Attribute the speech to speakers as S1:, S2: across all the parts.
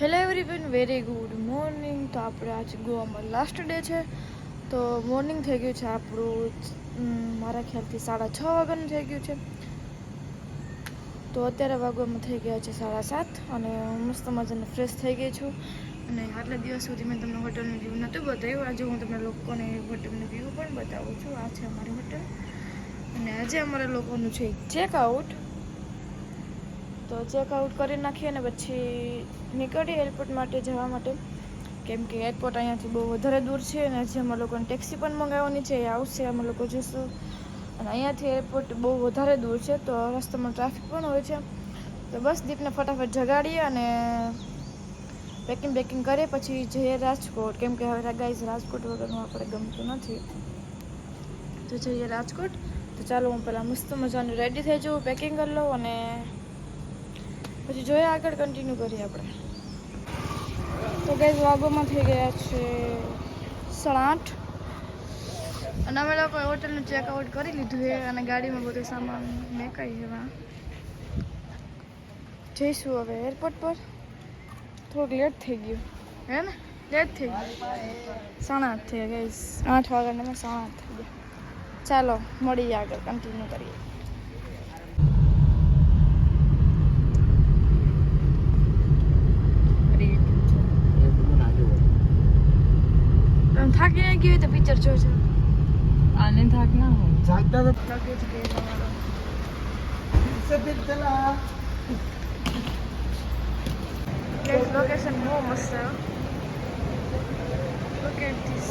S1: Hello everyone very good morning તો આપણે આજે ગોવામાં લાસ્ટ ડે છે. તો મોર્નિંગ થઈ ગયું છે આપણું મારા ખ્યાલથી સાડા છ વાગ્યાનું થઈ ગયું છે. તો અત્યારે વાગવામાં થઈ ગયા છે સાડા સાત અને મસ્ત મજાને ફ્રેશ થઈ ગઈ છું. અને આટલા દિવસ સુધી મેં તમને હોટલનું વ્યૂ નહોતું બતાવ્યું. આજે હું તમને લોકોને હોટલનું વ્યૂ પણ બતાવું છું. આ છે અમારી હોટલ અને આજે અમારા લોકોનું છે ચેકઆઉટ તો ચેકઆઉટ કરી નાખીએ અને પછી નીકળીએ એરપોર્ટ માટે જવા માટે. કેમ કે એરપોર્ટ અહીંયાથી બહુ વધારે દૂર છે અને હજી અમે લોકોને ટેક્સી પણ મંગાવવાની છે. એ આવશે, અમે લોકો જઈશું અને અહીંયાથી એરપોર્ટ બહુ વધારે દૂર છે, તો રસ્તામાં ટ્રાફિક પણ હોય છે. તો બસ દીપને ફટાફટ જગાડીએ અને પેકિંગ બેકિંગ કરીએ. પછી જઈએ રાજકોટ. કેમ કે હવે ગાઈઝ રાજકોટ વગરનું આપણે ગમતું નથી. તો જઈએ રાજકોટ. તો ચાલો હું પહેલાં મસ્ત મજાનું રેડી થઈ જાઉં પેકિંગ કરી લઉં અને પછી જોઈએ આગળ કન્ટિન્યુ કરીએ આપણે. તો ગઈ વાગોમાં થઈ ગયા છે સાડા આઠ. અને અમે લોકો હોટલનું ચેકઆઉટ કરી લીધું છે અને ગાડીમાં બધું સામાન મેકાઈ એવા જઈશું હવે એરપોર્ટ પર. થોડુંક લેટ થઈ ગયું. હે ને? લેટ થઈ ગયું. સાડા આઠ થઈ ગયા આઠ વાગ્યાના સાડા આઠ થઈ ગયા. ચાલો, મળીએ આગળ કન્ટિન્યુ કરીએ. થાકી ના ગયો તો પિક્ચર જોજો.
S2: આને થાક ના હોય.
S3: જાગતા તો
S1: થાકે જ કે તમારો
S3: સફેદ ચલા
S1: લોકેશન બહુ મસ્ત છે. Look at this.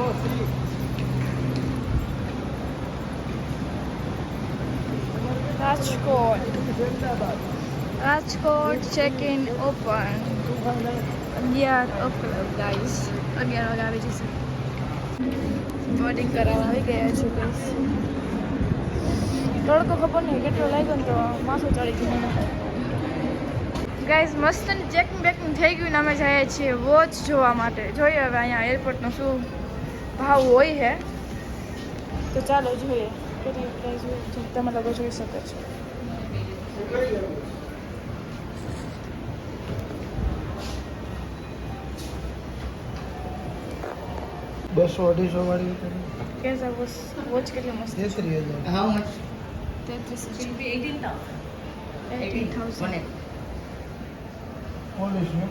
S3: ઓ C
S1: Rajkot.
S3: Ahmedabad
S1: Rajkot check in open અગિયાર ઓકે ગાઈસ અગિયાર વાગે આવી જશે બોર્ડિંગ કરાવવા આવી ગયા છે ગાઈસ તડકો ખબર નહીં કેટલો લાગ્યો ને તો માથું ચડી ગયું ગાઈઝ મસ્ત ચેકિંગ બેકિંગ થઈ ગયું ને અમે જઈએ છીએ વોચ જોવા માટે જોઈએ હવે અહીંયા એરપોર્ટનો શું ભાવ હોય છે તો ચાલો જોઈએ કેટલી પ્રાઇસ હોય તમે લોકો જોઈ શકો છો
S3: બસો અઢીસો વાળી
S1: કેસા વોચ વોચ કેટલી મસ્ત
S3: તેત્રીસ હજાર.
S2: હાઉ મચ
S1: તેત્રીસ
S2: will be 18000
S1: એટીન થાઉઝન્ડ પોલીસનું.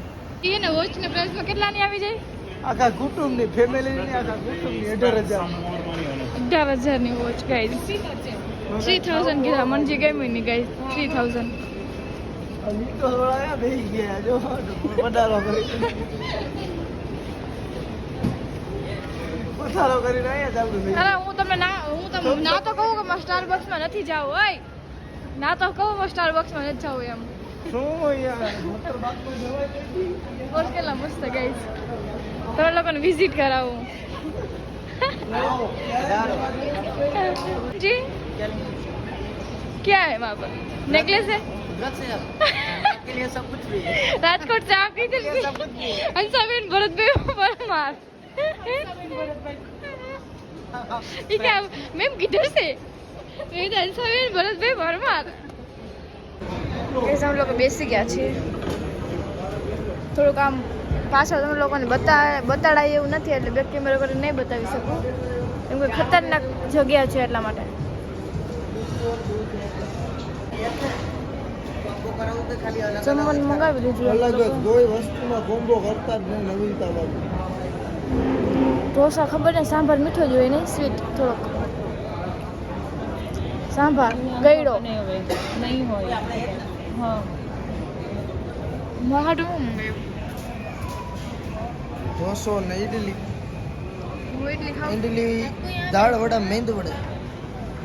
S1: પ્રાઇસમાં કેટલાની આવી જાય?
S3: આખા કુટુંબની ફેમિલીની આખા કુટુંબની અઢાર હજાર.
S1: અઢાર હજારની વોચ ગાઈઝ થ્રી થાઉઝન્ડ કીધા મને જે ગમી નહીં ગાઈઝ થ્રી થાઉઝન્ડ
S3: ગયા જો કરી. પધારો કરીને અહીંયા ચાલુ થઈ
S1: અરે હું તમને ના હું તમને ના તો કહું કે મારે સ્ટાર બોક્સમાં નથી જાવું હોય ના તો કહું મારે સ્ટાર બોક્સમાં નથી જવું એમ
S3: શું યાર મોટર બાગમાં જવાય નથી
S1: વોચ કેટલા મસ્ત ગાઈઝ તમે લોકોને વિઝિટ કરાવું जी क्या है वहाँ पर नेकलेस है
S2: के लिए सब कुछ भी है
S1: राजकोट से आप किधर से हंसाबेन भरत भाई परमार ये क्या मैम किधर से मैं तो हंसाबेन भरत भाई परमार हम लोग બેસી ગયા છીએ થોડુંક આમ પાછળ તમે લોકોને બતા બતાડાય એવું નથી એટલે બેક કેમેરા કરીને નહીં બતાવી શકું કેમ કે ખતરનાક જગ્યા છે એટલા માટે જમવાનું મંગાવી લીધું
S3: અલગ જ કોઈ વસ્તુમાં કોમ્બો કરતા જ નહીં નવીનતા બાજુ
S1: ઢોસા ખબર ને સાંભાર મીઠો જ હોય નહીં સ્વીટ થોડોક સાંભાર ગયડો
S2: નહીં હવે નહીં હોય હા
S1: મહાડું હું
S3: ઢોસો ને ઇડલી ઇડલી દાળ વડા મેંદ વડે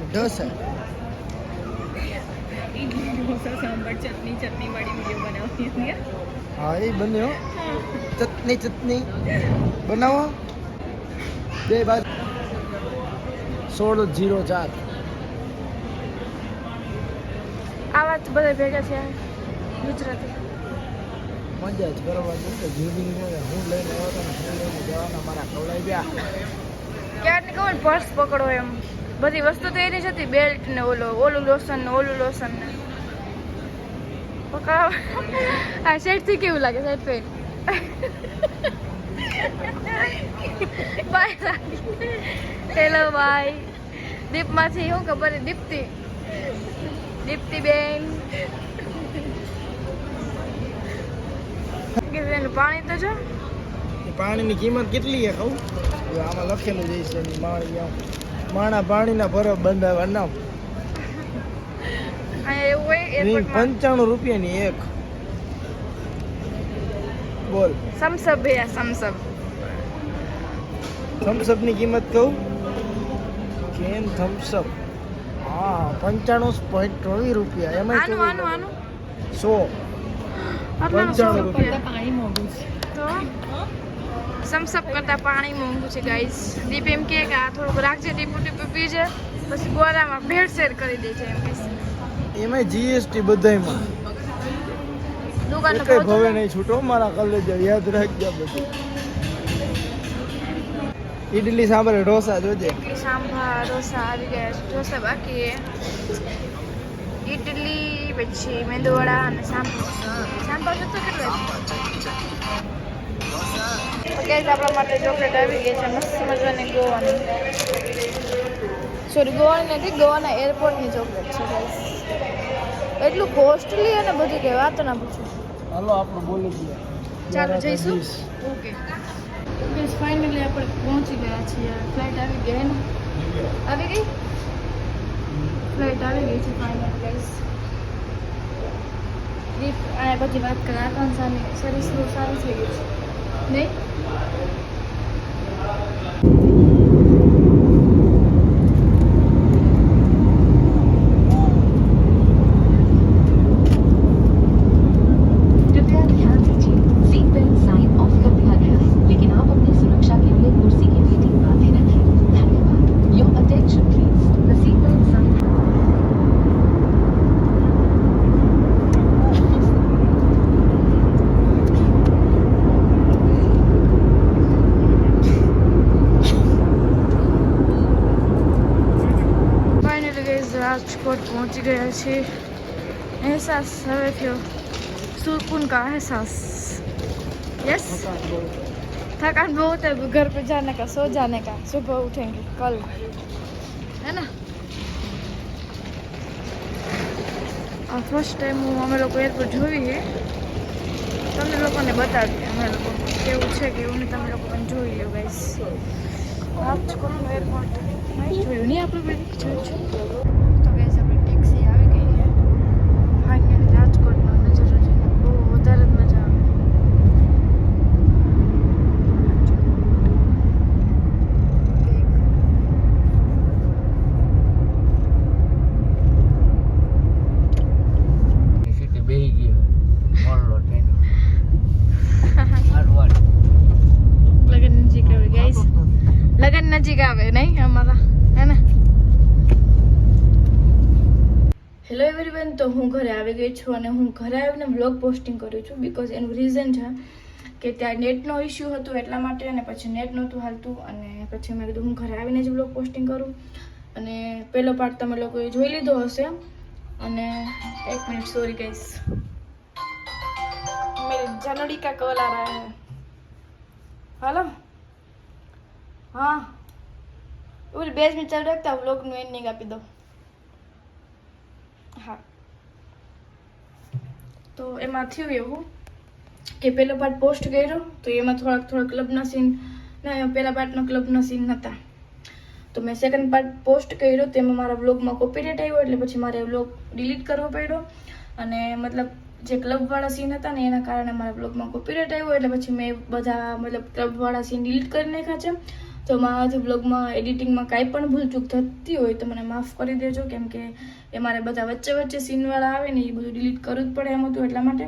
S3: ઢોસા
S2: ઇડલી ઢોસા સાંભાર ચટણી ચટણી વાળી વીડિયો બનાવતી હતી
S3: હા એ બન્યો ચટણી ચટણી. બનાવો. બે બાજુ સોળ જીરો ચાર.
S1: આ વાત બધા ભેગા થયા ગુજરાતી.
S3: મજા જ બરોબર દઉં કે જીવની હું લઈને આવ્યો હતો ને હું લઈને જવાના મારા ખવડાવી ગયા.
S1: ક્યારની પર્સ પકડો એમ. બધી વસ્તુ તો એની જ હતી. બેલ્ટ ને ઓલો ઓલું લોસન ને ઓલું લોશન ને પકડાવ આ શર્ટથી કેવું લાગે shirt pant bye hello bye દીપમાંથી શું ખબર? દીપ્તિ. દીપ્તિ બેન. પાણી તો જો.
S3: પાણીની કિંમત કેટલી છે કહું આમાં લખેલું જઈ છે માણી માણા પાણીના ભરો બંધાવા નામ
S1: એવું હોય
S3: પંચાણું રૂપિયાની એક. બોલ.
S1: સમસબ ભૈયા સમસબ.
S3: થમ્સઅપની કિંમત કહું? Can Thums Up? હા પંચાણું પોઈન્ટ ચોવીસ રૂપિયા. એમાં
S1: આનું આનું આનું?
S3: સો. પંચાણું
S1: રૂપિયા.
S2: પાણી મોંઘું છે
S1: તો? સમસપ કરતા પાણી મોંઘું છે ગાઈસ દીપ એમ કે આ થોડુંક રાખજે ટીપુ ટીપુ પીજે પછી ગોરામાં ભેળસેળ કરી દે છે એમ કહેશે
S3: એમાં જીએસટી બધામાં
S1: દુકાન
S3: એકે ભવે નહીં. છૂટો મારા કલેજ યાદ રાખજો બધું. ઈડલી સાંભળે ઢોસા જોજે.
S1: સાંભાર ઢોસા આવી ગયા ઢોસા બાકી ઈડલી પછી મેંદુવડા અને સાંભાર. સાંભાર તો કેટલો ગેસ આપણા માટે ચોકલેટ આવી ગઈ છે. મસ્ત મજાની ગોવાની. સોરી ગોવાની નથી ગોવાના એરપોર્ટની ચોકલેટ છે guys. એટલું કોસ્ટલી અને બધું કે વાત ના પૂછો.
S3: હાલો આપણે બોલી ગયા.
S1: ચાલો જઈશું? ઓકે. ગેસ ફાઇનલી આપણે પહોંચી ગયા છીએ. ફ્લાઇટ આવી ગઈ ને? આવી ગઈ? ફ્લાઇટ આવી ગઈ છે ફાઇનલ ગાઈસ દીપ આ બધી વાત કરે આકાંક્ષાની સર્વિસ બહુ સારી થઈ ગઈ છે. નહીં? ફાઇનલી ગઈ રાજકોટ પહોંચી ગયા છે અહેસાસ હવે થયો सुकून का एहसास यस थकान बहुत है घर पे जाने का सो जाने का सुबह उठेंगे कल है ना આ ફર્સ્ટ ટાઈમ હું અમે લોકો એરપોર્ટ જોઈ છે તમને લોકોને બતાવીએ અમે લોકો કેવું છે કેવું નહીં તમે લોકો પણ જોઈ લો ગાઈસ રાજકોટનું એરપોર્ટ નહીં જોયું નહીં આપણે બધી જોયું છે તો ગાઈસ આપણી ટેક્સી આવી ગઈ છે ફાઇનલી રાજકોટનો નજારો જોઈને બહુ વધારે જ મજા આવે
S3: સિટી બેહી ગયો મોરલો ટ્રેન હારવાડ
S1: લગન નજીક આવે ગાઈસ લગન નજીક આવે નહીં? અમારા હે હેલો એવરીવન તો હું ઘરે આવી ગઈ છું અને હું ઘરે આવીને બ્લોગ પોસ્ટિંગ કરું છું બીકોઝ એનું રીઝન છે કે ત્યાં નેટનો ઇશ્યુ હતો એટલા માટે અને પછી નેટ નહોતું હાલતું અને પછી મેં કીધું હું ઘરે આવીને જ બ્લોગ પોસ્ટિંગ કરું. અને પહેલો પાર્ટ તમે લોકોએ જોઈ લીધો હશે. અને એક મિનિટ સોરી કહીશ મેં જનડી કલ કોલ આ રહા हाँ ઓલી બે જ મિનિટ ચાલુ રાખતા વ્લોગનું એન્ડિંગ આપી દો હા. તો એમાં થયું એવું કે પેલો પાર્ટ પોસ્ટ કર્યો, તો એમાં થોડાક થોડાક ક્લબના સીન ના પહેલા પાર્ટનો ક્લબના સીન નહોતા તો મેં સેકન્ડ પાર્ટ પોસ્ટ કર્યો તેમાં મારા બ્લોગમાં કોપીરાઇટ આવ્યો, એટલે પછી મારે બ્લોગ ડિલીટ કરવો પડ્યો. અને મતલબ જે ક્લબવાળા સીન હતા ને, એના કારણે મારા બ્લોગમાં કોપીરાઇટ આવ્યો, એટલે પછી મેં બધા મતલબ ક્લબવાળા સીન ડિલીટ કરી નાખ્યા છે. તો મારાથી બ્લોગમાં એડિટિંગમાં કાંઈ પણ ભૂલચૂક થતી હોય તો મને માફ કરી દેજો, કેમ કે એ મારે બધા વચ્ચે વચ્ચે સીનવાળા આવે ને એ બધું ડિલીટ કરવું જ પડે એમ હતું એટલા માટે.